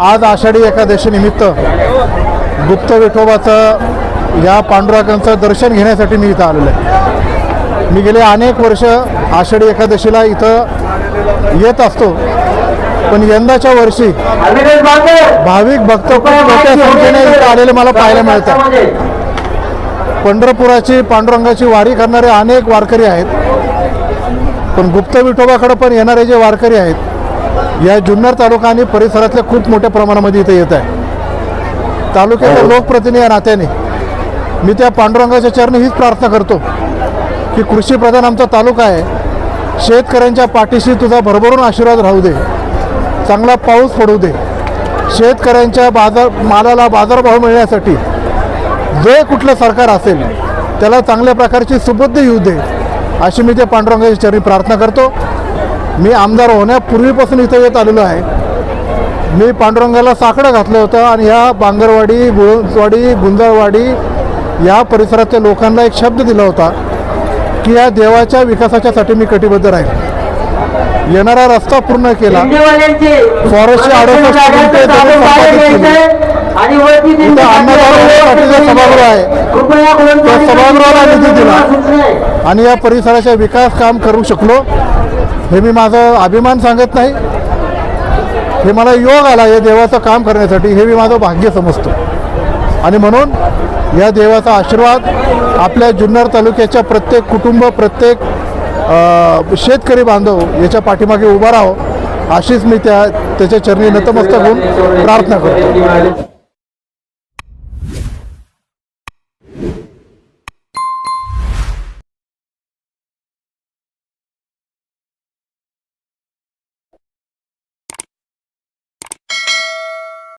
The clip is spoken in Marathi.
आज आषाढी एकादशीनिमित्त गुप्त विठोबाचं या पांडुरंगाचं दर्शन घेण्यासाठी मी इथं आलेलो आहे. मी गेले अनेक वर्ष आषाढी एकादशीला इथं येत असतो. पण यंदाच्या वर्षी भाविक भक्त खूप मोठ्या संख्येने इथं आलेले मला पाहायला मिळतात. पंढरपुराची पांडुरंगाची वारी करणारे अनेक वारकरी आहेत. पण गुप्त विठोबाकडे पण येणारे जे वारकरी आहेत या जुन्नर तालुका आणि परिसरातल्या खूप मोठ्या प्रमाणामध्ये इथे येत आहे. तालुक्याचा लोकप्रतिनिधी या नात्याने मी त्या पांडुरंगाच्या चरणी हीच प्रार्थना करतो की कृषी प्रधान आमचा तालुका आहे. शेतकऱ्यांच्या पाठीशी तुझा भरभरून आशीर्वाद राहू दे. चांगला पाऊस पडू दे. शेतकऱ्यांच्या बाजार मालाला बाजारभाव मिळण्यासाठी जे कुठलं सरकार असेल त्याला चांगल्या प्रकारची सुबुद्धी येऊ दे अशी मी ते पांडुरंगाची चरणी प्रार्थना करतो. मी आमदार होण्यापूर्वीपासून इथं येत आलेलो आहे. मी पांडुरंगाला साकडं घातलं होतं आणि ह्या बांगरवाडी गुळवाडी गुंजाळवाडी या परिसरातल्या लोकांना एक शब्द दिला होता की या देवाच्या विकासाच्यासाठी मी कटिबद्ध राहील. येणारा रस्ता पूर्ण केला. फॉरेस्टचे अडुसष्ट सभागृह आहे. सभागृहाला निधी दिला. आणि या परिसराचा विकास काम करू शकलो हे मी माझं अभिमान सांगत नाही. हे मला योग आला या देवाचं काम करण्यासाठी हे मी माझं भाग्य समजतो. आणि म्हणून या देवाचा आशीर्वाद आपल्या जुन्नर तालुक्याच्या प्रत्येक कुटुंब प्रत्येक शेतकरी बांधव याच्या पाठीमागे उभा राहो अशीच मी त्या त्याच्या चरणी नतमस्तक होऊन प्रार्थना करतो.